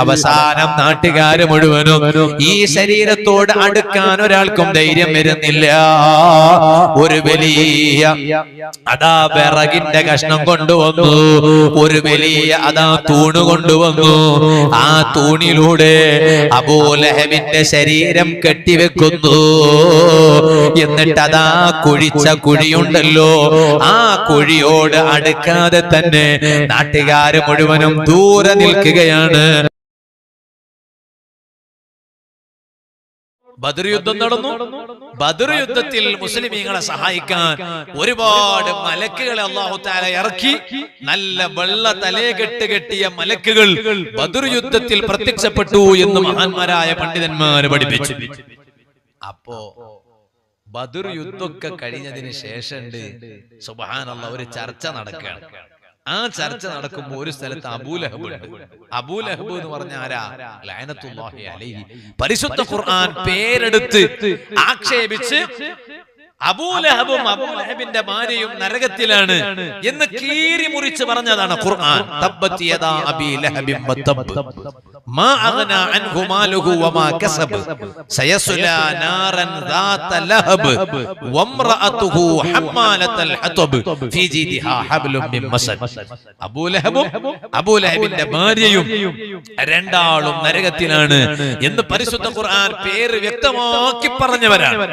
അവസാനം നാട്ടുകാര് മുഴുവനും ഈ ശരീരത്തോട് അടുക്കാൻ ഒരാൾക്കും ധൈര്യം വരുന്നില്ല. ഒരു വലിയ അതാ വിറകിന്റെ കഷ്ണം കൊണ്ടുവന്നു. ഒരു വലിയ അതാ തൂണ് കൊണ്ടുവന്നു. ആ തൂണിലൂടെ അബൂലഹബിന്റെ ശരീരം കെട്ടിവെക്കുന്നു. എന്നിട്ട് കുഴിച്ച കുഴിയുണ്ടല്ലോ. ആ കുഴിയോട് അടുക്കാതെ തന്നെ നാട്ടുകാര് മുഴുവനും ദൂരെ നിൽക്കുകയാണ്. ബദർ യുദ്ധം നടന്നു. ബദർ യുദ്ധത്തിൽ മുസ്ലിമീങ്ങളെ സഹായിക്കാൻ ഒരുപാട് മലക്കുകളെ അള്ളാഹു താല ഇറക്കി. നല്ല വെള്ള തലയെകെട്ട് കെട്ടിയ മലക്കുകൾ ബദർ യുദ്ധത്തിൽ പ്രത്യക്ഷപ്പെട്ടു എന്ന് മഹാന്മാരായ പണ്ഡിതന്മാര് പഠിപ്പിച്ചു. അപ്പോ ബദർ യുദ്ധമൊക്കെ കഴിഞ്ഞതിന് ശേഷം സുബാനുള്ള ഒരു ചർച്ച നടക്കുകയാണ്. ആ ചർച്ച നടക്കുമ്പോൾ ഒരു സ്ഥലത്ത് അബൂലഹബ് ഉണ്ട് അബൂലഹബ് എന്ന് പറഞ്ഞ ആരാ? അലൈഹി. പരിശുദ്ധ ഖുർആൻ പേരെടുത്ത് ആക്ഷേപിച്ച് അബൂലഹബും അബൂലഹബിന്റെ ഭാര്യയും നരകത്തിലാണ് എന്ന് കീറി മുറിച്ച് പറഞ്ഞതാണ് ഖുർആൻ. തബ്ബത് യദാ അബീ ലഹബിൻ അബൂലഹബിന്റെ ഭാര്യയും രണ്ടാളും നരകത്തിലാണ് എന്ന് പരിശുദ്ധ ഖുർആൻ പേര് വ്യക്തമാക്കി പറഞ്ഞവരാണ്.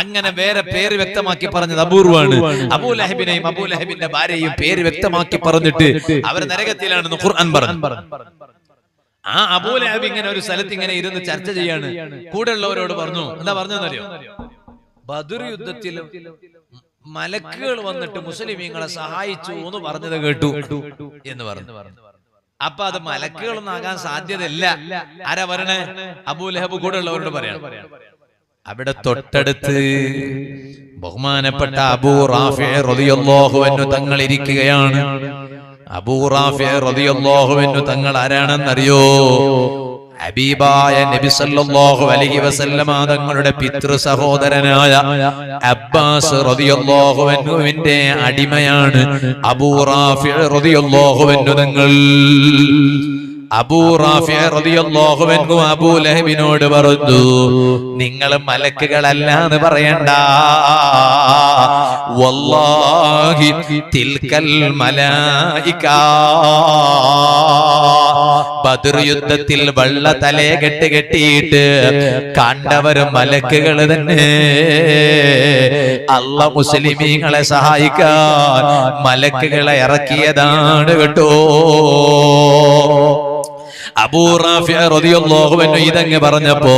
അങ്ങനെ വേറെ പേര് വ്യക്തമാക്കി പറഞ്ഞത് അപൂർവമാണ് അബൂലഹബിനെയും അബൂലഹബിന്റെ ഭാര്യയും പേര് വ്യക്തമാക്കി പറഞ്ഞിട്ട് അവർ നരകത്തിലാണെന്ന് ഖുർആൻ പറഞ്ഞു. ആ അബൂലഹബ് ഇങ്ങനെ ഒരു സ്ഥലത്ത് ഇങ്ങനെ ഇരുന്ന് ചർച്ച ചെയ്യാണ്. കൂടെ ഉള്ളവരോട് പറഞ്ഞു. എന്താ പറഞ്ഞെന്നറിയോ ബദർ യുദ്ധത്തിൽ മലക്കുകൾ വന്നിട്ട് മുസ്ലിമീങ്ങളെ സഹായിച്ചു എന്ന് പറഞ്ഞത് കേട്ടു. എന്ന് പറഞ്ഞു. അപ്പൊ അത് മലക്കുകളൊന്നും ആകാൻ സാധ്യതയില്ല. ആരാ പറയണേ? അബൂലഹബ് കൂടെ ഉള്ളവരോട് പറയാം. അവിടെ തൊട്ടടുത്ത് ബഹുമാനപ്പെട്ട അബൂ റാഫി റളിയല്ലാഹു അൻഹു തങ്ങൾ ഇരിക്കുകയാണ്. അബൂ റളിയല്ലാഹു അൻഹു തങ്ങൾ ആരാണെന്നറിയോ? ഹബീബായ നബി സല്ലല്ലാഹു അലൈഹി വസല്ലമ തങ്ങളുടെ പിതൃ സഹോദരനായ അബ്ബാസ് റളിയല്ലാഹു അൻഹുവിന്റെ അടിമയാണ് അബൂ റാഫി റളിയല്ലാഹു അൻഹു തങ്ങൾ. അബൂ റാഫി റളിയല്ലാഹു അൻഹു അബൂ ലഹബിനോട് പറഞ്ഞു നിങ്ങൾ മലക്കുകളല്ല എന്ന് പറയണ്ട. വല്ലാഹി തിൽക്കൽ മലായിക. ബദർ യുദ്ധത്തിൽ വെള്ള തല കെട്ട് കെട്ടിയിട്ട് കണ്ടവർ മലക്കുകൾ തന്നെ. അല്ല മുസ്ലിമീങ്ങളെ സഹായിക്കാൻ മലക്കുകളെ ഇറക്കിയതാണ് കേട്ടോ. അബൂ റളിയല്ലാഹു അൻഹു ഇതങ്ങ് പറഞ്ഞപ്പോ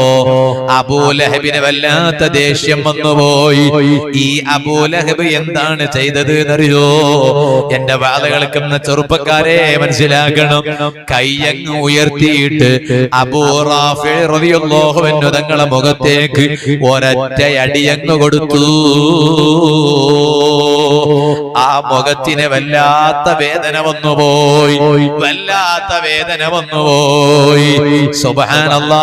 അബൂലഹബിന് വല്ലാത്ത ദേഷ്യം വന്നുപോയി. ഈ അബൂലഹബ് എന്താണ് ചെയ്തത് എന്നറിയോ? എന്റെ വാത കേൾക്കുന്ന ചെറുപ്പക്കാരെ മനസ്സിലാക്കണം കൈയങ്ങ് ഉയർത്തിയിട്ട് അബൂ റളിയല്ലാഹു അൻഹു തങ്ങളെ മുഖത്തേക്ക് ഒരൊറ്റ അടിയങ്ങ് കൊടുത്തു. ആ മുഖത്തിന് വല്ലാത്ത വേദന വന്നുപോയി. വല്ലാത്ത വേദന വന്നുപോയി. സുബഹാനല്ലാ.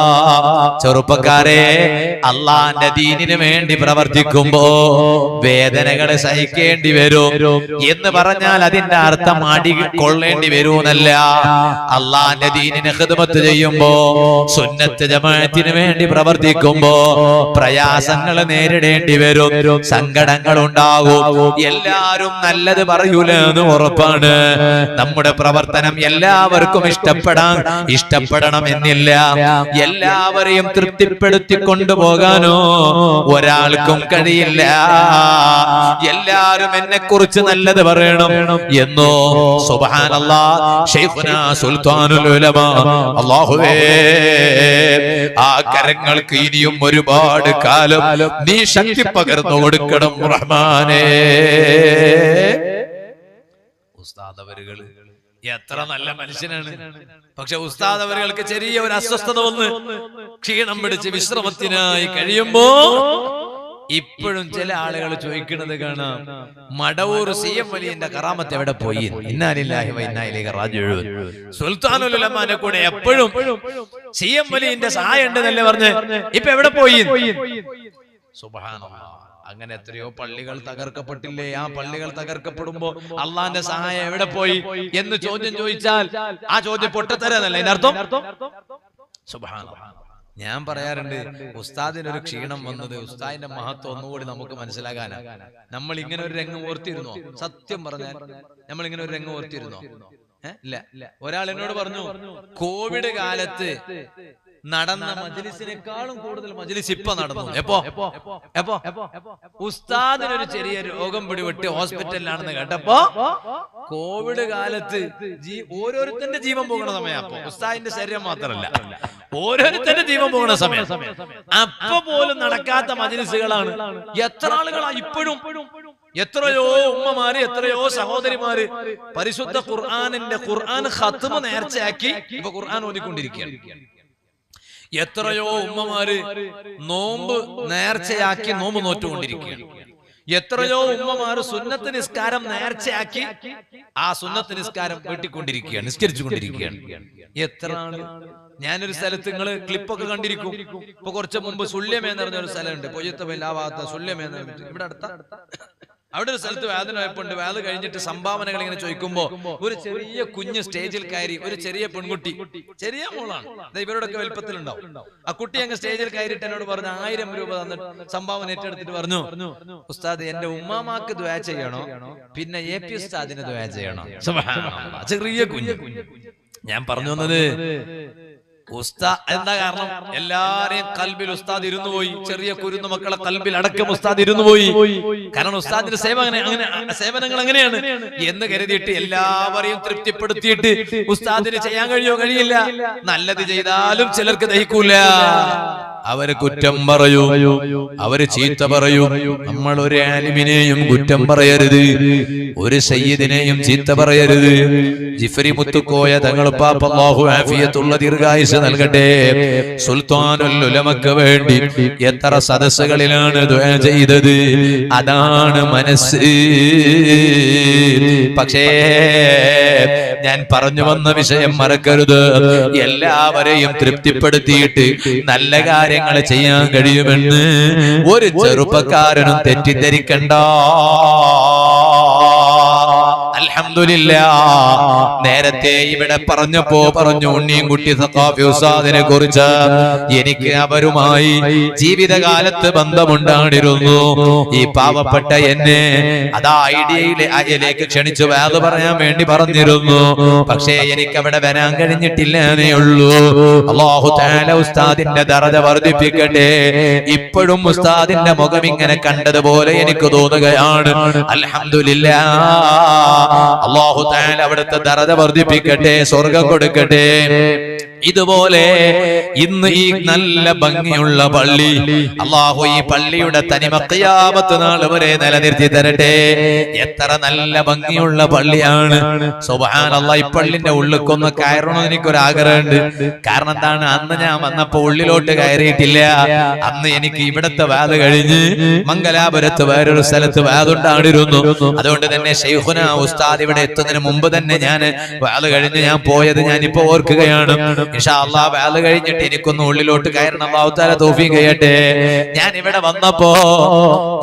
ചെറുപ്പക്കാരെ അള്ളാന്റെ ദീനിന് വേണ്ടി പ്രവർത്തിക്കുമ്പോ വേദനകളെ സഹിക്കേണ്ടി വരും. എന്ന് പറഞ്ഞാൽ അതിന്റെ അർത്ഥം അടി കൊള്ളേണ്ടി വരൂന്നല്ല അള്ളാന്റെ ദീനിന് ഹൃദമത്ത് ചെയ്യുമ്പോ സുന്നത്ത് ജമാഅത്തിന് വേണ്ടി പ്രവർത്തിക്കുമ്പോ പ്രയാസങ്ങൾ നേരിടേണ്ടി വരും. സങ്കടങ്ങൾ ഉണ്ടാകും എല്ലാരും നല്ലത് പറയൂല എന്ന് ഉറപ്പാണ്. നമ്മുടെ പ്രവർത്തനം എല്ലാവർക്കും ഇഷ്ടപ്പെടാം ഇഷ്ടപ്പെടണം എന്നില്ല എല്ലാവരെയും തൃപ്തിപ്പെടുത്തി കൊണ്ടുപോകാനോ ഒരാൾക്കും കഴിയില്ല. എല്ലാരും എന്നെ കുറിച്ച് നല്ലത് പറയണം എന്നോ സുബാനല്ലാ സുൽത്താനുൽ ആ കരങ്ങൾക്ക് ഇനിയും ഒരുപാട് കാലം നീ ശക്തി പകർന്നു കൊടുക്കണം റഹ്മാനേ. ഉസ്താദ് അവരുകൾ എത്ര നല്ല മനുഷ്യനാണ്. പക്ഷെ ഉസ്താദ് അവരുകൾക്ക് ചെറിയ ഒരു അസ്വസ്ഥത വന്ന് ക്ഷീണം പിടിച്ച് വിശ്രമത്തിനായി കഴിയുമ്പോ ഇപ്പോഴും ചില ആളുകൾ ചോദിക്കുന്നത് കാണാം മടവൂർ സി എം വലിയന്റെ കറാമത്ത് എവിടെ പോയി? ഉലമാനെ കൂടെ എപ്പോഴും സി എം വലിയന്റെ സഹായം ഉണ്ടെന്നല്ലേ പറഞ്ഞ് ഇപ്പൊ എവിടെ പോയി? സുബ്ഹാനല്ലാഹ് അങ്ങനെ എത്രയോ പള്ളികൾ തകർക്കപ്പെട്ടില്ലേ? ആ പള്ളികൾ തകർക്കപ്പെടുമ്പോ അള്ളാന്റെ സഹായം എവിടെ പോയി എന്ന് ചോദ്യം ചോദിച്ചാൽ ആ ചോദ്യം പൊട്ടത്തരാന്നല്ലേ സുബ്ഹാനല്ലാഹ്. ഞാൻ പറയാറുണ്ട് ഉസ്താദിന് ഒരു ക്ഷീണം വന്നത് ഉസ്താദിന്റെ മഹത്വം ഒന്നുകൂടി നമുക്ക് മനസ്സിലാകാനാണ്. നമ്മൾ ഇങ്ങനെ ഒരു രംഗം ഓർത്തിരുന്നോ? സത്യം പറഞ്ഞാൽ നമ്മൾ ഇങ്ങനെ ഒരു രംഗം ഓർത്തിരുന്നോ? ഇല്ല. ഒരാൾ എന്നോട് പറഞ്ഞു കോവിഡ് കാലത്ത് നടന്ന മജ്ലിസിനേക്കാളും കൂടുതൽ മജ്ലിസ് ഇപ്പൊ നടന്നു. എപ്പോ? എപ്പോ? ഉസ്താദിനൊരു ചെറിയ രോഗം പിടിപെട്ട് ഹോസ്പിറ്റലിലാണെന്ന് കേട്ടപ്പോ കോവിഡ് കാലത്ത് ജീ ഓരോരുത്തന്റെ ജീവൻ പോകുന്ന സമയം അപ്പൊ ഉസ്താദിന്റെ ശരീരം മാത്രമല്ല. ഓരോരുത്തന്റെ ജീവൻ പോകുന്ന സമയം. അപ്പൊ പോലും നടക്കാത്ത മജ്ലിസുകളാണ്. എത്ര ആളുകളാ ഇപ്പോഴും? എത്രയോ ഉമ്മമാര് എത്രയോ സഹോദരിമാര് പരിശുദ്ധ ഖുർആാനിന്റെ ഖുർആൻ ഹത്തുമ നേർച്ചയാക്കി ഇപ്പൊ ഖുർആൻ ഓതിക്കൊണ്ടിരിക്കുകയാണ്. എത്രയോ ഉമ്മമാര് നോമ്പ് നേർച്ചയാക്കി നോമ്പ് നോറ്റുകൊണ്ടിരിക്കുകയാണ്. എത്രയോ ഉമ്മമാര് സുന്നത്ത് നിസ്കാരം നേർച്ചയാക്കി ആ സുന്നത്ത് നിസ്കാരം വെട്ടിക്കൊണ്ടിരിക്കുകയാണ് നിസ്കരിച്ചുകൊണ്ടിരിക്കുകയാണ്. എത്ര ആൾ ഞാനൊരു സ്ഥലത്ത് നിങ്ങൾ ക്ലിപ്പൊക്കെ കണ്ടിരിക്കും. ഇപ്പൊ കുറച്ച് മുമ്പ് സുല്യമേ എന്ന് പറഞ്ഞ ഒരു സ്ഥലമുണ്ട്. പൊയ്യത്തമില്ലാവാത്ത സുല്യമേ എന്ന് പറഞ്ഞിട്ട് ഇവിടെ അടുത്ത? അവിടെ ഒരു സ്ഥലത്ത് വേദന വായ്പുണ്ട് വേദ കഴിഞ്ഞിട്ട് സംഭാവനകൾ ഇങ്ങനെ ചോദിക്കുമ്പോ ഒരു ചെറിയ കുഞ്ഞ് സ്റ്റേജിൽ കയറി ഒരു ചെറിയ പെൺകുട്ടി. ചെറിയ മോളാണ്. ഇവരോടൊക്കെ വലുപ്പത്തിലുണ്ടാവും. ആ കുട്ടി അങ്ങ് സ്റ്റേജിൽ കയറിയിട്ട് എന്നോട് പറഞ്ഞു ആയിരം രൂപ തന്നിട്ട് സംഭാവന ഏറ്റെടുത്തിട്ട് പറഞ്ഞു ഉസ്താദ് എന്റെ ഉമ്മാമാക്ക് ദ്വാ ചെയ്യണോ? പിന്നെ എ പി ഉസ്താദിന് ദ്വാ ചെയ്യണോ. ചെറിയ കുഞ്ഞ്. ഞാൻ പറഞ്ഞു വന്നത് ഉസ്താ എന്താ കാരണം? എല്ലാരെയും കൽബിൽ ഉസ്താദ് ഇരുന്നു പോയി. ചെറിയ കുരുന്നു മക്കളെ കൽബിൽ അടക്കം ഉസ്താദ് ഇരുന്നു പോയി. കാരണം ഉസ്താദിന്റെ സേവ അങ്ങനെ അങ്ങനെ സേവനങ്ങൾ അങ്ങനെയാണ്. എന്ന് കരുതിയിട്ട് എല്ലാവരെയും തൃപ്തിപ്പെടുത്തിയിട്ട് ഉസ്താദിന് ചെയ്യാൻ കഴിയോ? കഴിയില്ല. നല്ലത് ചെയ്താലും ചിലർക്ക് ദഹിക്കൂല. അവർ കുറ്റം പറയൂ. അവർ ചീത്ത പറയൂ. നമ്മൾ ഒരു ആലിമിനെയും കുറ്റം പറയരുത്. ഒരു സയ്യിദിനെയും ചീത്ത പറയരുത്. ജിഫരി മുത്തുക്കോയ തങ്ങൾ പാപ്പല്ലാഹു ആഫിയത്തുള്ള ദീർഘായുസ് നൽകട്ടെ. സുൽത്താനുൽ ഉലമക്ക് വേണ്ടി എത്ര സദസ്സുകളിലാണ് ചെയ്തത്? അതാണ് മനസ്സ്. പക്ഷേ ഞാൻ പറഞ്ഞു വന്ന വിഷയം മറക്കരുത്. എല്ലാവരെയും തൃപ്തിപ്പെടുത്തിയിട്ട് നല്ല കാര്യങ്ങൾ ചെയ്യാൻ കഴിയുമെന്ന് ഒരു ചെറുപ്പക്കാരനും തെറ്റിദ്ധരിക്കണ്ട. അൽഹംദുലില്ല. നേരത്തെ ഇവിടെ പറഞ്ഞപ്പോ പറഞ്ഞു ഉണ്ണിയും കുട്ടി സഖാഫി ഉസ്താദിനെ കുറിച്ച്. എനിക്ക് അവരുമായി ജീവിതകാലത്ത് ബന്ധമുണ്ടായിരുന്നു ഈ പാവപ്പെട്ട എന്നെ അതാ ഐഡിയയിലെ അയലേക്ക് ക്ഷണിച്ചു. വേദ പറയാൻ വേണ്ടി പറഞ്ഞിരുന്നു. പക്ഷേ എനിക്ക് അവിടെ വരാൻ കഴിഞ്ഞിട്ടില്ലേ ഉള്ളൂ. അള്ളാഹു താല ഉസ്താദിന്റെ ദറത വർദ്ധിപ്പിക്കട്ടെ. ഇപ്പോഴും ഉസ്താദിന്റെ മുഖം ഇങ്ങനെ കണ്ടതുപോലെ എനിക്ക് തോന്നുകയാണ്. അൽഹംദുലില്ല. അള്ളാഹു താൻ അവിടുത്തെ ദറത വർദ്ധിപ്പിക്കട്ടെ സ്വർഗം കൊടുക്കട്ടെ. ഇതുപോലെ ഇന്ന് ഈ നല്ല ഭംഗിയുള്ള പള്ളി അള്ളാഹു ഈ പള്ളിയുടെ തനിമക്കയാമത്ത് നാൾ വരെ നിലനിർത്തി തരട്ടെ. എത്ര നല്ല ഭംഗിയുള്ള പള്ളിയാണ്. സുബാനല്ല ഈ പള്ളിന്റെ ഉള്ളിക്കൊന്ന് കയറണമെന്ന് എനിക്കൊരു ആഗ്രഹമുണ്ട്. കാരണം എന്താണ്? അന്ന് ഞാൻ വന്നപ്പോ ഉള്ളിലോട്ട് കയറിയിട്ടില്ല. അന്ന് എനിക്ക് ഇവിടത്തെ വാത് കഴിഞ്ഞ് മംഗലാപുരത്ത് വേറൊരു സ്ഥലത്ത് വാതുണ്ടാണിരുന്നു. അതുകൊണ്ട് തന്നെ ഷെയ്ഖുന ഉസ്താദ് ഇവിടെ എത്തുന്നതിന് മുമ്പ് തന്നെ ഞാൻ വാത് കഴിഞ്ഞ് ഞാൻ പോയത് ഞാൻ ഇപ്പൊ ഓർക്കുകയാണ്. ഇൻഷാ അല്ലാഹ് വാത് കഴിഞ്ഞിട്ട് എനിക്കൊന്ന് ഉള്ളിലോട്ട് കയറണം. അള്ളാഹുത്താല തോഫി കഴിയട്ടെ ഞാൻ ഇവിടെ വന്നപ്പോ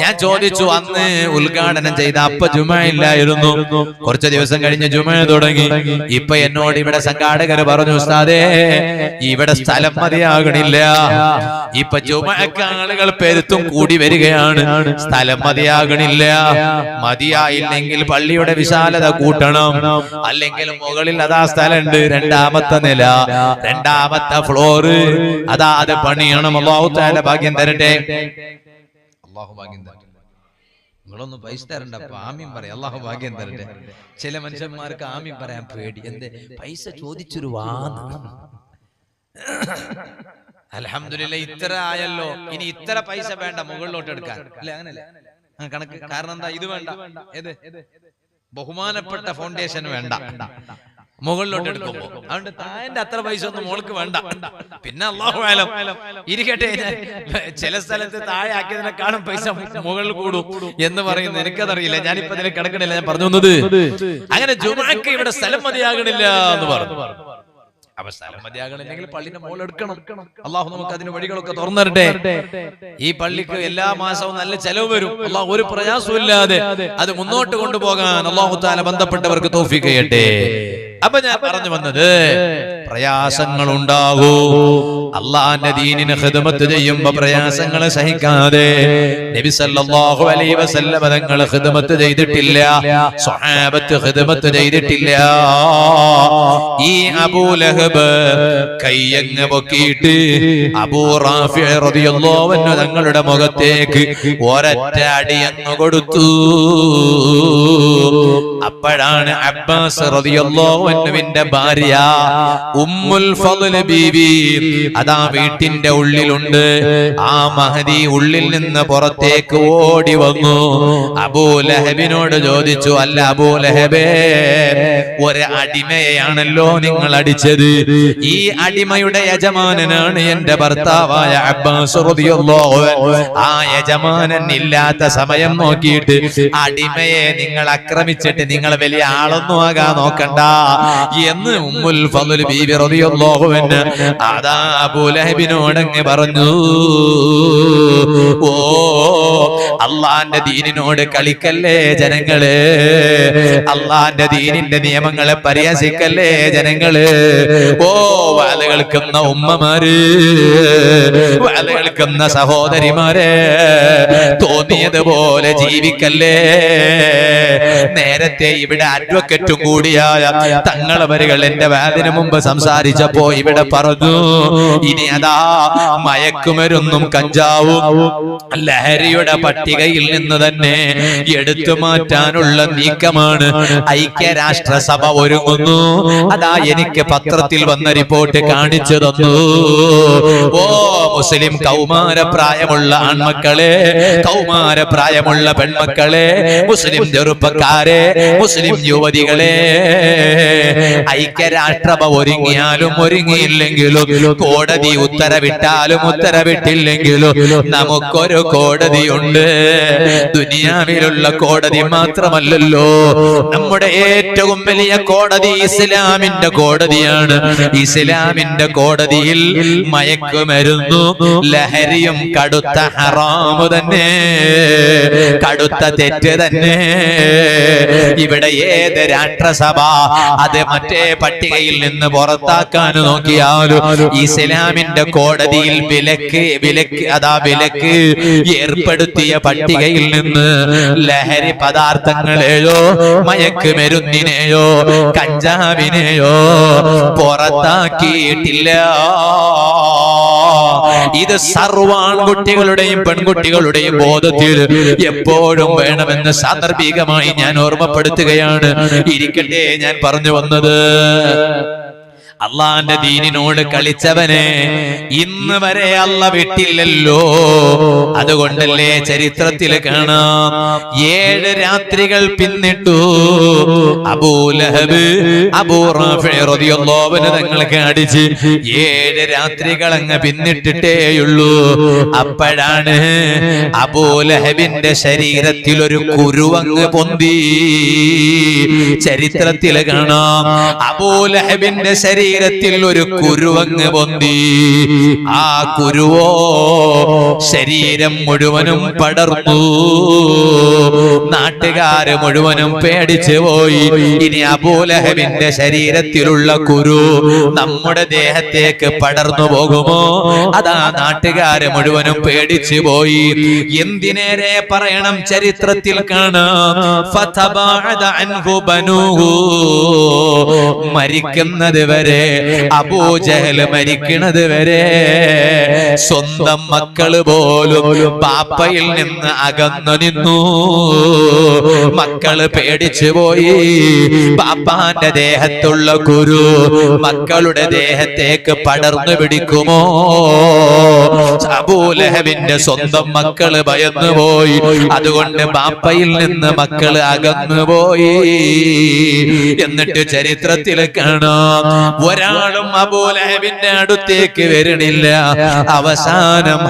ഞാൻ ചോദിച്ചു അന്ന് ഉദ്ഘാടനം ചെയ്ത അപ്പ ജുമ ഇല്ലായിരുന്നു കുറച്ച് ദിവസം കഴിഞ്ഞ് ജുമ തുടങ്ങി. ഇപ്പൊ എന്നോട് ഇവിടെ സംഘാടകര് പറഞ്ഞു ഉസ്താദേ ഇവിടെ സ്ഥലം മതിയാകണില്ല. ഇപ്പൊ ജുമക്ക് ആളുകൾ പെരുത്തും കൂടി വരികയാണ്. സ്ഥലം മതിയാകണില്ല. മതിയായില്ലെങ്കിൽ പള്ളിയുടെ വിശാലത കൂട്ടണം. അല്ലെങ്കിൽ മുകളിൽ അതാ സ്ഥലമുണ്ട്. രണ്ടാമത്തെ നില. രണ്ടാമത്തെ ഫ്ലോറ് അതാ അത് പണിയണം. അള്ളാഹു താല ഭാഗ്യം തരട്ടെ. അള്ളാഹു നിങ്ങളൊന്ന് പൈസ തരണ്ട ആമ്യം പറയാം. അള്ളാഹു ഭാഗ്യം തരട്ടെ. ചില മനുഷ്യന്മാർക്ക് ആമ്യം പറയാൻ പേടി. എന്ത്? പൈസ ചോദിച്ചൊരു വാന്ന് അലഹമില്ല ഇത്ര ആയല്ലോ. ഇനി ഇത്ര പൈസ വേണ്ട മുകളിലോട്ട് എടുക്കാൻ. അല്ലെ അങ്ങനല്ലേ? കണക്ക്. കാരണം എന്താ? ഇത് വേണ്ട. ഏത്? ബഹുമാനപ്പെട്ട ഫൗണ്ടേഷൻ വേണ്ട. മുകളിലോട്ട് എടുക്കുമ്പോ. അതുകൊണ്ട് താന്റെ അത്ര പൈസ ഒന്നും മോൾക്ക് വേണ്ട. പിന്നെ അള്ളാഹു ഇരിക്കട്ടെ ചില സ്ഥലത്ത് താഴെ ആക്കിയതിനെക്കാളും പൈസ മുകളിൽ കൂടും എന്ന് പറയുന്നത് എനിക്കതറിയില്ല. ഞാനിപ്പോ അതിനെ കിടക്കണില്ല ഞാൻ പറഞ്ഞു വന്നത് അങ്ങനെ ജുമാക്ക് ഇവിടെ സ്ഥലം മതിയാകണില്ല എന്ന് പറഞ്ഞു. അപ്പൊ സ്ഥലം മതിയാകണില്ലെങ്കിൽ പള്ളിന്റെ മോൾ എടുക്കണം. അള്ളാഹു നമുക്ക് അതിന് വഴികളൊക്കെ തുറന്നിരട്ടെ ഈ പള്ളിക്ക് എല്ലാ മാസവും നല്ല ചെലവ് വരും. അള്ളാഹു ഒരു പ്രയാസവും ഇല്ലാതെ അത് മുന്നോട്ട് കൊണ്ടുപോകാൻ അള്ളാഹു താല ബന്ധപ്പെട്ടവർക്ക് തോഫിക്കയട്ടെ അപ്പൊ ഞാൻ പറഞ്ഞു വന്നത് പ്രയാസങ്ങൾ ഉണ്ടാകൂ അള്ളാന്റെ ദീനിന് ഹിതമത്ത് ചെയ്യുമ്പോ പ്രയാസങ്ങളെ സഹിക്കാതെ നബി സല്ലല്ലാഹു അലൈഹി വസല്ലം തങ്ങൾ ഹിദമത്ത് ചെയ്തിട്ടില്ല. സ്വഹാബത്ത് ഹിതമത്ത് ചെയ്തിട്ടില്ല. ഈ അബൂലഹബ് കയ്യങ്ങ് പൊക്കിയിട്ട് അബൂ റാഫി റളിയല്ലാഹു അൻഹു തങ്ങളുടെ മുഖത്തേക്ക് ഒരൊറ്റ അടി അങ്ങ് കൊടുത്തു. അപ്പോഴാണ് അബ്ബാസ് റളിയല്ലാഹു അൻഹുവിന്റെ ഭാര്യ ഉമ്മുൽ ഫضل ബീവി. അതാ വീട്ടിന്റെ ഉള്ളിലുണ്ട്. ആ മഹദി ഉള്ളിൽ നിന്ന് പുറത്തേക്ക് ഓടി വന്നു. അബൂ ലഹബിനോട് ചോദിച്ചു അല്ല അബൂ ലഹബേ ഒരു അടിമയാണല്ലോ നിങ്ങൾ അടിച്ചത്. ഈ അടിമയുടെ യജമാനനാണ് എന്റെ ഭർത്താവായ അബ്ബാസ് റളിയല്ലാഹു. ആ യജമാനൻ ഇല്ലാത്ത സമയം നോക്കിയിട്ട് അടിമയെ നിങ്ങൾ ആക്രമിച്ചിട്ട് നിങ്ങൾ വലിയ ആളൊന്നും ആകാൻ നോക്കണ്ട. എന്ന് ഉമ്മുൽ ഫضل ബീബി റളിയല്ലാഹു അൻഹ അതാ അബൂലഹബിനോട് അങ്ങ് പറഞ്ഞു. ഓ അള്ളാന്റെ ദീനിനോട് കളിക്കല്ലേ ജനങ്ങൾ? അള്ളാന്റെ ദീനിന്റെ നിയമങ്ങളെ പരിഹസിക്കല്ലേ ജനങ്ങൾ? ഓ വാല കേൾക്കുന്ന ഉമ്മമാര്? വാല കേൾക്കുന്ന സഹോദരിമാരെ? തോന്നിയതുപോലെ ജീവിക്കല്ലേ? നേരത്തെ ഇവിടെ അഡ്വക്കറ്റും കൂടിയായ തങ്ങളവരുകൾ എന്റെ വേദന മുമ്പ് സംസാരിച്ചപ്പോ ഇവിടെ പറഞ്ഞു ഇനി അതാ മയക്കുമരുന്നും കഞ്ചാവും ലഹരിയുടെ പട്ടികയിൽ നിന്ന് തന്നെ എടുത്തു മാറ്റാനുള്ള നീക്കമാണ് ഐക്യരാഷ്ട്രസഭ ഒരുങ്ങുന്നു. അതാ എനിക്ക് പത്രത്തിൽ വന്ന റിപ്പോർട്ട് കാണിച്ചു തന്നു. ഓ മുസ്ലിം കൗമാര പ്രായമുള്ള ആൺമക്കളെ കൗമാര പ്രായമുള്ള പെൺമക്കളെ മുസ്ലിം ചെറുപ്പക്കാരെ മുസ്ലിം യുവതികളെ ഐക്യരാഷ്ട്രഭ ഒരുങ്ങിയാലും ഒരുങ്ങിയില്ലെങ്കിലും കോടതി ഉത്തരവിട്ടാലും ഉത്തരവിട്ടില്ലെങ്കിലും നമുക്കൊരു കോടതിയുണ്ട്. ദുനിയാവിലുള്ള കോടതി മാത്രമല്ലല്ലോ. നമ്മുടെ ഏറ്റവും വലിയ കോടതി ഇസ്ലാമിന്റെ കോടതിയാണ്. ഇസ്ലാമിന്റെ കോടതിയിൽ മയക്കുമരുന്നു ലഹരിയും കടുത്ത ഹറാമു തന്നെ കടുത്ത തെറ്റ് തന്നെ. ഇവിടെ ഏത് രാഷ്ട്രസഭ? അത് മറ്റേ പട്ടികയിൽ നിന്ന് പുറത്താക്കാൻ നോക്കിയാലും? ഇസ്ലാമിന്റെ കോടതിയിൽ വിലക്ക് വിലക്ക് അതാ വിലക്ക് ഏർപ്പെടുത്തിയ പട്ടികയിൽ നിന്ന് ലഹരി പദാർത്ഥങ്ങളെയോ മയക്കുമരുന്നിനെയോ കഞ്ചാവിനെയോ പുറത്താക്കിയിട്ടില്ല. ഇത് സർവാൺകുട്ടികളുടെയും പെൺകുട്ടികളുടെയും ബോധത്തിൽ എപ്പോഴും വേണമെന്ന് സാന്ദർഭികമായി ഞാൻ ഓർമ്മപ്പെടുത്തുകയാണ്. ഇരിക്കട്ടെ ഞാൻ പറഞ്ഞു വന്നത്. അള്ളാന്റെ ദീനിനോട് കളിച്ചവനെ ഇന്ന് വരെ അല്ല വിട്ടില്ലല്ലോ. അതുകൊണ്ടല്ലേ ചരിത്രത്തിൽ കാണാം. ഏഴ് രാത്രികൾ പിന്നിട്ടു. അബൂലഹബ് അബൂറിയോവന് തങ്ങൾക്ക് അടിച്ച് ഏഴ് രാത്രികൾ അങ്ങ് പിന്നിട്ടിട്ടേയുള്ളൂ. അപ്പോഴാണ് അബൂലഹബിന്റെ ശരീരത്തിൽ ഒരു കുരുവങ്ങ് പൊന്തി. ചരിത്രത്തിൽ കാണാം. അബൂലഹബിന്റെ ശരീരത്തിൽ ഒരു കുരുവങ്ങ് പൊന്തി. ആ കുരുവോ ശരീരം മുഴുവനും പടർന്നു. നാട്ടുകാര് മുഴുവനും പേടിച്ചു പോയി. ഇനി അബൂലഹബിന്റെ ശരീരത്തിലുള്ള കുരു നമ്മുടെ ദേഹത്തേക്ക് പടർന്നു പോകുമോ? അതാ നാട്ടുകാര് മുഴുവനും പേടിച്ചു പോയി. എന്തിനേരെ പറയണം ചരിത്രത്തിൽ കാണാം. മരിക്കുന്നത് വരെ അബൂജഹൽ മരിക്കണത് വരെ സ്വന്തം മക്കൾ പോലും പാപ്പയിൽ നിന്ന് അകന്നു നിന്നു. മക്കൾ പേടിച്ചു പോയി. പാപ്പാന്റെ ദേഹത്തുള്ള കുരു മക്കളുടെ ദേഹത്തേക്ക് പടർന്നു പിടിക്കുമോ? അബൂലഹബിന്റെ സ്വന്തം മക്കൾ ഭയന്നു പോയി. അതുകൊണ്ട് പാപ്പയിൽ നിന്ന് മക്കൾ അകന്നു പോയി. എന്നിട്ട് ചരിത്രത്തിൽ കാണാം. ഒരാളും അബൂലഹബിന്റെ അടുത്തേക്ക് വരണില്ല. അവസാനം.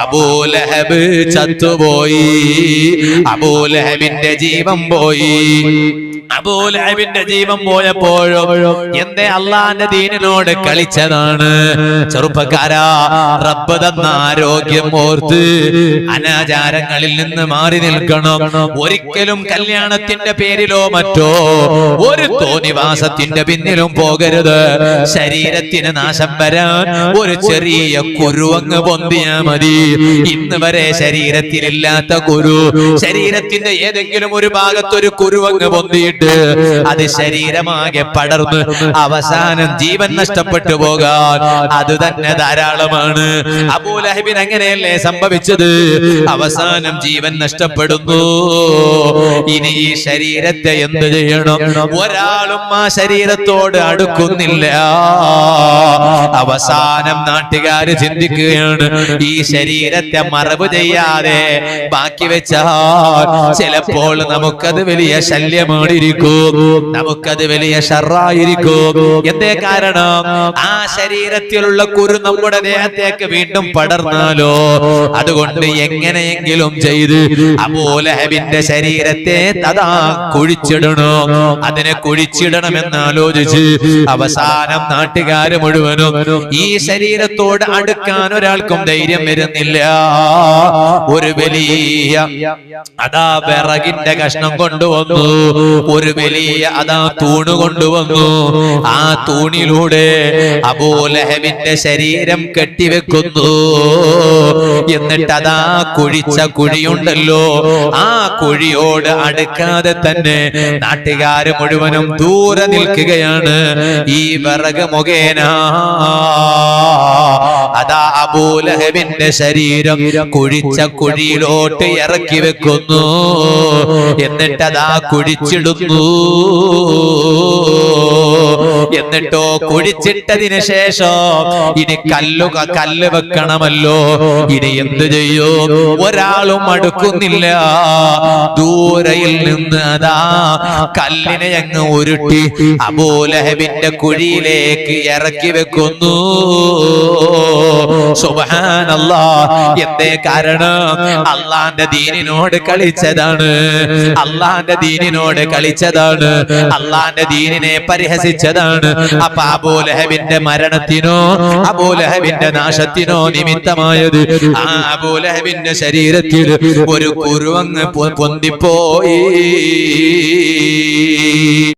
അബൂലഹബ് ചത്തുപോയി. അബൂലഹബിന്റെ ജീവൻ പോയി. അബൂലഹബിന്റെ ജീവൻ പോയപ്പോഴും എന്റെ അള്ളാന്റെ ദീനിനോട് കളിച്ചതാണ്? ചെറുപ്പക്കാരാ റബ്ബ് തന്ന ആരോഗ്യം ഓർത്ത് അനാചാരങ്ങളിൽ നിന്ന് മാറി നിൽക്കണം. ഒരിക്കലും കല്യാണത്തിന്റെ പേരിലോ മറ്റോ ഒരു തോന്നിവാസത്തിന്റെ പിന്നിലും പോകരുത്. ശരീരത്തിന് നാശം വരാൻ ഒരു ചെറിയ കുരുവങ്ങ് പൊന്തിയാ മതി. ഇന്ന് വരെ ശരീരത്തിലില്ലാത്ത കുരു ശരീരത്തിന്റെ ഏതെങ്കിലും ഒരു ഭാഗത്തൊരു കുരുവങ്ങ് പൊന്തിയിട്ട് അത് ശരീരമാകെ പടർന്ന് അവസാനം ജീവൻ നഷ്ടപ്പെട്ടു പോകാൻ. അത് തന്നെ ധാരാളമാണ്. അബൂലഹബിൻ അങ്ങനെയല്ലേ സംഭവിച്ചത്? അവസാനം ജീവൻ നഷ്ടപ്പെടുന്നു. ഇനി ഈ ശരീരത്തെ എന്ത് ചെയ്യണം? ഒരാളും ആ ശരീരത്തോട് അടുക്കുന്നില്ല. അവസാനം നാട്ടുകാര് ചിന്തിക്കുകയാണ് ഈ ശരീരത്തെ മറവ് ചെയ്യാതെ ബാക്കി വെച്ചാൽ ചിലപ്പോൾ നമുക്കത് വലിയ ശല്യമായിരിക്കും നമുക്കത് വലിയ ഷറായിരിക്കും. എന്തേ കാരണം? ആ ശരീരത്തിലുള്ള കുരു നമ്മുടെ ദേഹത്തേക്ക് വീണ്ടും പടർന്നാലോ? അതുകൊണ്ട് എങ്ങനെയെങ്കിലും ചെയ്ത് അബൂലഹബിന്റെ ശരീരത്തെ തഥാ കുഴിച്ചിടണോ. അതിനെ കുഴിച്ചിടണമെന്ന് ആലോചിച്ച് അവസാനം നാട്ടുകാര് മുഴുവനും ഈ ശരീരത്തോട് അടുക്കാൻ ഒരാൾക്കും ധൈര്യം വരുന്നില്ല. ഒരു വലിയ അതാ വിറകിന്റെ കഷ്ണം കൊണ്ടുവന്നു. ഒരു വലിയ അതാ തൂണ് കൊണ്ടുവന്നു. ആ തൂണിലൂടെ അബൂലഹബിന്റെ ശരീരം കെട്ടിവെക്കുന്നു. എന്നിട്ട് അതാ കുഴിച്ച കുഴിയുണ്ടല്ലോ. ആ കുഴിയോട് അടുക്കാതെ തന്നെ നാട്ടുകാര് മുഴുവനും ദൂരെ നിൽക്കുകയാണ്. ഈ വിറക് മുഖേന. അതാ അബൂലഹബിന്റെ ശരീരം കുഴിച്ച കുഴിയിലോട്ട് ഇറക്കി വെക്കുന്നു. എന്നിട്ട് അതാ കുഴിച്ചിടുന്നു. എന്നിട്ടോ കുഴിച്ചിട്ടതിന് ശേഷം ഇനി കല്ലുക കല്ല് വെക്കണമല്ലോ. ഇനി എന്ത് ചെയ്യോ? ഒരാളും അടുക്കുന്നില്ല. ദൂരയിൽ നിന്ന് അതാ കല്ലിനെ അങ്ങ് ഉരുട്ടി അബൂലഹബിന്റെ കുഴിയിലേക്ക് ഇറക്കി വെക്കുന്നു. സുബ്ഹാനല്ലാ. എന്തേ കാരണം? അള്ളാന്റെ ദീനിനോട് കളിച്ചതാണ്. അള്ളാന്റെ ദീനിനോട് കളിച്ചതാണ്. അള്ളാന്റെ ദീനിനെ പരിഹസിച്ചതാണ്. അപ്പൊ അബൂലഹബിന്റെ മരണത്തിനോ അബൂലഹബിന്റെ നാശത്തിനോ നിമിത്തമായത് ആ അബൂലഹബിന്റെ ശരീരത്തിൽ ഒരു കുരുവങ്ങ് പൊന്തിപ്പോയി.